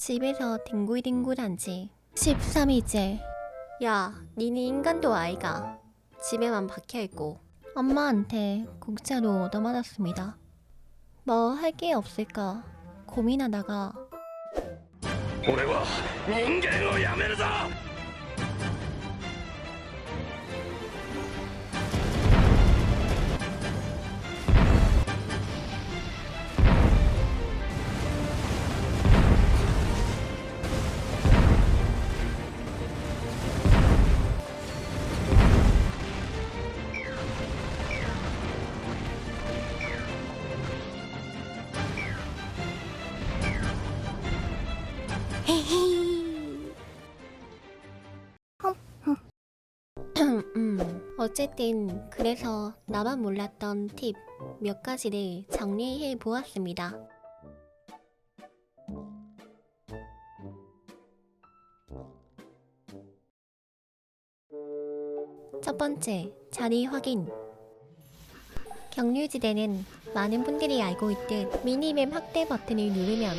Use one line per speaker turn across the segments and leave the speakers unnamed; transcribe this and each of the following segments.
집에서 뒹굴뒹굴한 지 13일째. 야, 니는 인간도 아이가. 집에만 박혀있고. 엄마한테 공짜로 얻어맞았습니다. 뭐 할 게 없을까 고민하다가
俺は人間をやめるぞ
음, 어쨌든 그래서 나만 몰랐던 팁 몇 가지를 정리해 보았습니다. 첫 번째, 자리 확인. 경유지대는 많은 분들이 알고 있듯 미니맵 확대 버튼을 누르면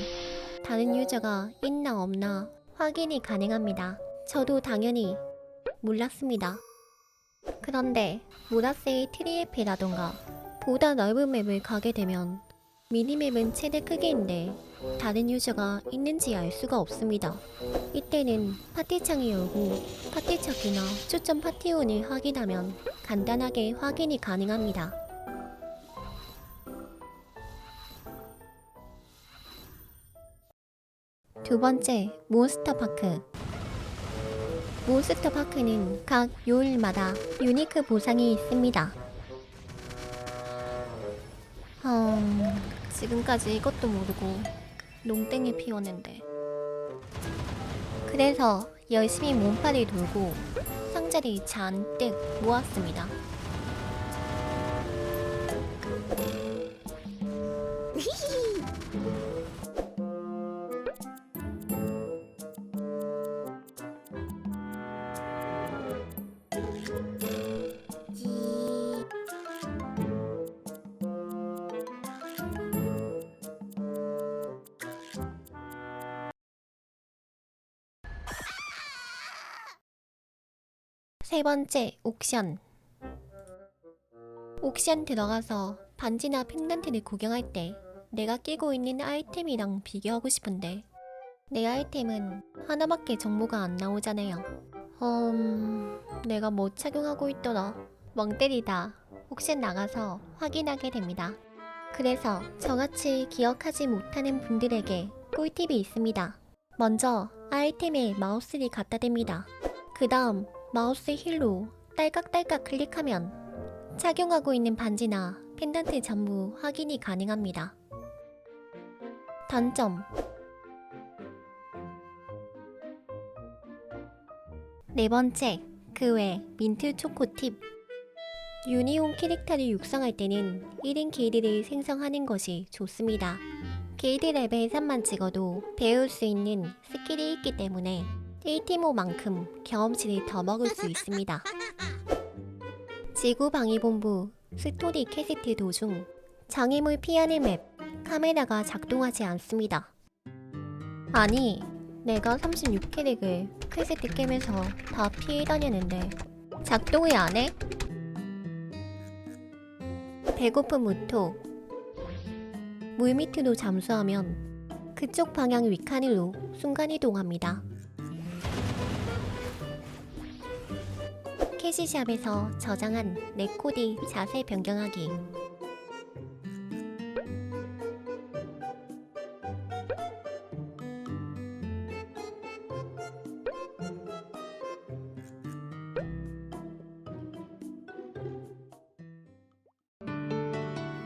다른 유저가 있나 없나 확인이 가능합니다. 저도 당연히 몰랐습니다. 그런데 모라스의 트리에페라던가 보다 넓은 맵을 가게 되면 미니맵은 최대 크기인데 다른 유저가 있는지 알 수가 없습니다. 이때는 파티창을 열고 파티척이나 추천 파티온을 확인하면 간단하게 확인이 가능합니다. 두 번째, 몬스터 파크. 몬스터 파크는 각 요일마다 유니크 보상이 있습니다. 음, 지금까지 이것도 모르고 농땡이 피웠는데. 그래서 열심히 몸팔이 돌고 상자를 잔뜩 모았습니다. 세 번째, 옥션. 옥션 들어가서 반지나 펜던트를 구경할 때 내가 끼고 있는 아이템이랑 비교하고 싶은데 내 아이템은 하나밖에 정보가 안 나오잖아요. 음, 내가 뭐 착용하고 있더라. 멍 때리다 옥션 나가서 확인하게 됩니다. 그래서 저같이 기억하지 못하는 분들에게 꿀팁이 있습니다. 먼저 아이템에 마우스를 갖다 댑니다. 그 다음 마우스 힐로 딸깍딸깍 클릭하면 착용하고 있는 반지나 펜던트 전부 확인이 가능합니다. 단점 네 번째, 그 외 민트 초코 팁 유니온 캐릭터를 육성할 때는 1인 길드를 생성하는 것이 좋습니다. 길드 레벨 3만 찍어도 배울 수 있는 스킬이 있기 때문에 1티모만큼 경험치를 더 먹을 수 있습니다. 지구방위본부 스토리 캐스트 도중 장애물 피하는 맵 카메라가 작동하지 않습니다. 아니 내가 36캐릭을 캐스트 깨면서 다 피해 다녔는데 작동이 안 해? 배고픈 무토 물 밑으로 잠수하면 그쪽 방향 위칸으로 순간이동합니다. 캐시샵에서 저장한 내 코디 자세 변경하기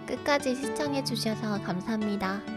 끝까지 시청해주셔서 감사합니다.